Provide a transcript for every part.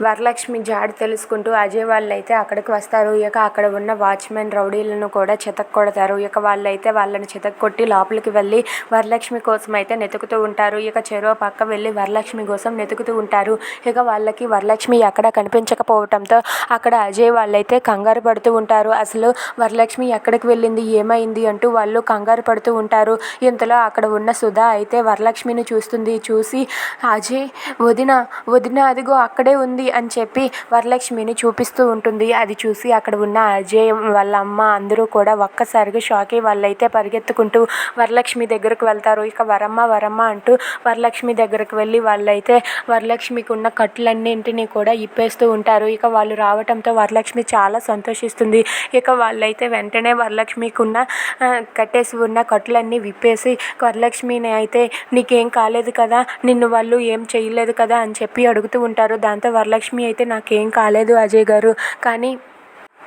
వరలక్ష్మి జాడ తెలుసుకుంటూ అజయ్ వాళ్ళైతే అక్కడికి వస్తారు. ఇక అక్కడ ఉన్న వాచ్మెన్ రౌడీలను కూడా చితక్కొడతారు ఇక వాళ్ళైతే వాళ్ళని చితక్కొట్టి లోపలికి వెళ్ళి వరలక్ష్మి కోసం అయితే వెతుకుతూ ఉంటారు. ఇక చెరువు పక్క వెళ్ళి వరలక్ష్మి కోసం వెతుకుతూ ఉంటారు. ఇక వాళ్ళకి వరలక్ష్మి ఎక్కడ కనిపించకపోవటంతో అక్కడ అజయ్ వాళ్ళైతే కంగారు పడుతూ ఉంటారు. అసలు వరలక్ష్మి ఎక్కడికి వెళ్ళింది? ఏమైంది? అంటూ వాళ్ళు కంగారు పడుతూ ఉంటారు. ఇంతలో అక్కడ ఉన్న సుధా అయితే వరలక్ష్మిని చూస్తుంది. చూసి అజయ్ వదిన వదిన అదిగో అక్కడే ఉంది. అని చెప్పి వరలక్ష్మిని చూపిస్తూ ఉంటుంది. అది చూసి అక్కడ ఉన్న అజయ్ వాళ్ళ అమ్మ అందరూ కూడా ఒక్కసారిగా షాక్ అయ్యి వాళ్ళైతే పరిగెత్తుకుంటూ వరలక్ష్మి దగ్గరకు వెళ్తారు. ఇక వరమ్మ వరమ్మ అంటూ వరలక్ష్మి దగ్గరకు వెళ్ళి వాళ్ళైతే వరలక్ష్మికి ఉన్న కట్లన్నింటినీ కూడా ఇప్పేస్తూ ఉంటారు. ఇక వాళ్ళు రావటంతో వరలక్ష్మి చాలా సంతోషిస్తుంది. ఇక వాళ్ళైతే వెంటనే వరలక్ష్మికి ఉన్న కట్టేసి ఉన్న కట్లన్నీ విప్పేసి వరలక్ష్మిని అయితే నీకేం కాలేదు కదా? నిన్ను వాళ్ళు ఏం చేయలేదు కదా? అని చెప్పి అడుగుతూ ఉంటారు. దాంతో వరలక్ష్మి లక్ష్మి అయితే నాకేం కాలేదు అజయ్ గారు. కానీ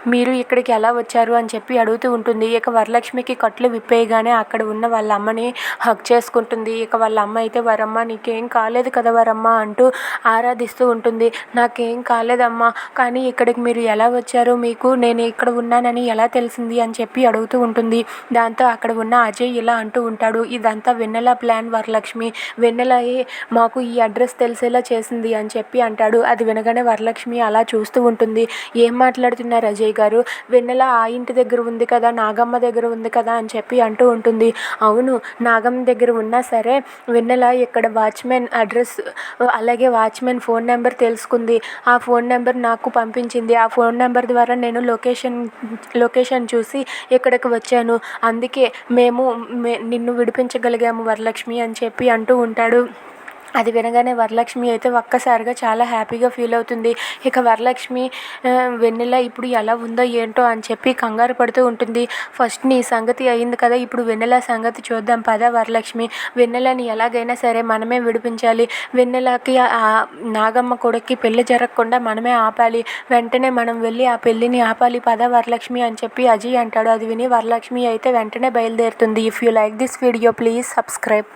మీరు ఇక్కడికి ఎలా వచ్చారు అని చెప్పి అడుగుతూ ఉంటుంది. ఇక వరలక్ష్మికి కట్లు విప్పేయగానే అక్కడ ఉన్న వాళ్ళ అమ్మని హక్ చేసుకుంటుంది. ఇక వాళ్ళ అమ్మ అయితే వరమ్మ నీకేం కాలేదు కదా వరమ్మ అంటూ ఆరాధిస్తూ ఉంటుంది. నాకేం కాలేదమ్మా కానీ ఇక్కడికి మీరు ఎలా వచ్చారు మీకు నేను ఇక్కడ ఉన్నానని ఎలా తెలిసింది అని చెప్పి అడుగుతూ ఉంటుంది. దాంతో అక్కడ ఉన్న అజయ్ ఇలా అంటూ ఉంటాడు. ఇదంతా వెన్నెల ప్లాన్ వరలక్ష్మి. వెన్నెలయే మాకు ఈ అడ్రస్ తెలిసేలా చేసింది అని చెప్పి అంటాడు. అది వినగానే వరలక్ష్మి అలా చూస్తూ ఉంటుంది. ఏం మాట్లాడుతున్నారు అజయ్? గారు వెన్నెల ఆ ఇంటి దగ్గర ఉంది కదా నాగమ్మ దగ్గర ఉంది కదా అని చెప్పి అంటూ ఉంటుంది. అవును నాగమ్మ దగ్గర ఉన్నా సరే వెన్నెల ఇక్కడ వాచ్మెన్ అడ్రస్ అలాగే వాచ్మెన్ ఫోన్ నెంబర్ తెలుసుకుంది. ఆ ఫోన్ నెంబర్ నాకు పంపించింది. ఆ ఫోన్ నెంబర్ ద్వారా నేను లొకేషన్ లొకేషన్ చూసి ఇక్కడికి వచ్చాను. అందుకే మేము నిన్ను విడిపించగలిగాము వరలక్ష్మి అని చెప్పి అంటూ ఉంటాడు. అది వినగానే వరలక్ష్మి అయితే ఒక్కసారిగా చాలా హ్యాపీగా ఫీల్ అవుతుంది. ఇక వరలక్ష్మి వెన్నెల ఇప్పుడు ఎలా ఉందో ఏంటో అని చెప్పి కంగారు పడుతూ ఉంటుంది. ఫస్ట్ నీ సంగతి అయింది కదా ఇప్పుడు వెన్నెల సంగతి చూద్దాం పద వరలక్ష్మి. వెన్నెలని ఎలాగైనా సరే మనమే విడిపించాలి. వెన్నెలకి నాగమ్మ కొడుక్కి పెళ్ళి జరగకుండా మనమే ఆపాలి. వెంటనే మనం వెళ్ళి ఆ పెళ్ళిని ఆపాలి పద వరలక్ష్మి అని చెప్పి అజయ్ అంటాడు. అది విని వరలక్ష్మి అయితే వెంటనే బయలుదేరుతుంది. If you like this video please subscribe